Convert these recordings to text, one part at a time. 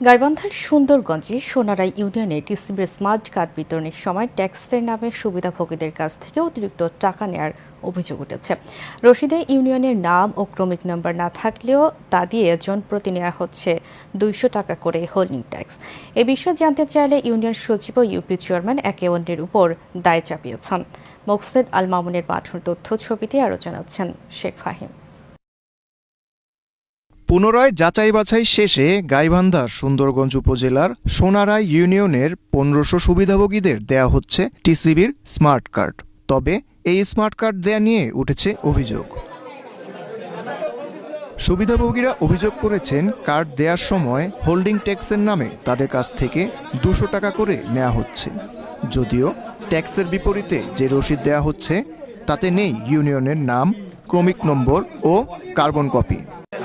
গাইবান্ধার সুন্দরগঞ্জে সোনারাই ইউনিয়নে টিসিবির smart card বিতরণের সময় ট্যাক্সের নামে সুবিধাভোগীদের কাছ থেকে অতিরিক্ত টাকা নেয়ার অভিযোগ উঠেছে। রশিদে ইউনিয়নের নাম ও ক্রমিক নম্বর না থাকলেও তা দিয়ে জন প্রতি নেওয়া হচ্ছে দুইশো টাকা করে হোল্ডিং ট্যাক্স। এ বিষয়ে জানতে চাইলে ইউনিয়ন সচিব ও ইউপি চেয়ারম্যান একে অন্যের উপর দায় চাপিয়েছেন। মোকসেদ আল মামুনের পাঠর তথ্য ছবিতে আরও জানাচ্ছেন শেখ ফাহিম। পুনরায় যাচাই বাছাই শেষে গাইবান্ধার সুন্দরগঞ্জ উপজেলার সোনারাই ইউনিয়নের পনেরোশো সুবিধাভোগীদের দেয়া হচ্ছে টিসিবির স্মার্ট কার্ড। তবে এই স্মার্ট কার্ড দেয়া নিয়ে উঠেছে অভিযোগ। সুবিধাভোগীরা অভিযোগ করেছেন, কার্ড দেওয়ার সময় হোল্ডিং ট্যাক্সের নামে তাদের কাছ থেকে দুশো টাকা করে নেওয়া হচ্ছে। যদিও ট্যাক্সের বিপরীতে যে রসিদ দেওয়া হচ্ছে, তাতে নেই ইউনিয়নের নাম, ক্রমিক নম্বর ও কার্বন কপি।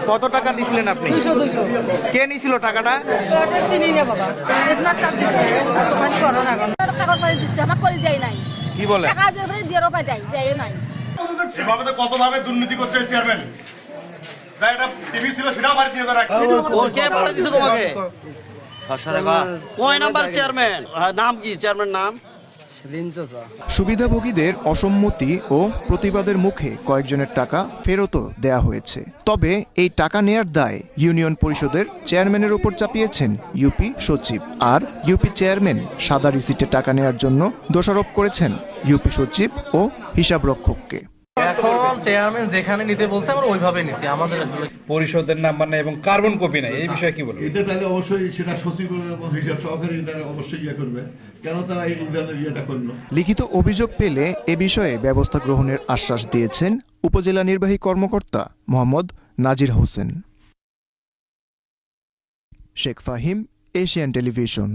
কত টাকা দিছিলেন আপনি? কে নিছিল টাকাটা? কি বলে? সেভাবে তো কতভাবে দুর্নীতি করছে চেয়ারম্যান যা টিভি ছিল সেটাও বাড়ি দিয়ে কে পাঠিয়ে দিছে তোমাকে? কয় নাম্বার চেয়ারম্যান নাম কি? চেয়ারম্যান নাম? সুবিধাভোগীদের অসম্মতি ও প্রতিবাদের মুখে কয়েকজনের টাকা ফেরতও দেয়া হয়েছে। তবে এই টাকা নেয়ার দায় ইউনিয়ন পরিষদের চেয়ারম্যানের উপর চাপিয়েছেন ইউপি সচিব। আর ইউপি চেয়ারম্যান সাদা রিসিটে টাকা নেয়ার জন্য দোষারোপ করেছেন ইউপি সচিব ও হিসাবরক্ষককে। এখন চেয়ারম্যান যেখানে নিতে বলছে আমরা ওইভাবে নিছি। আমাদের পরিষদের নাম্বার নাই এবং কার্বন কপি নাই এই বিষয়ে কি বলবেন? এটা তাহলে অবশ্যই সেটা সচিব এবং হিসাব সহকারী অবশ্যই ইয়ে করবে। কেন তারা এই ইয়েটা করল? লিখিত অভিযোগ পেলে এ বিষয়ে ব্যবস্থা গ্রহণের আশ্বাস দিয়েছেন উপজেলা নির্বাহী কর্মকর্তা Mohammad Nazir Hossain. Sheikh Fahim Asian television.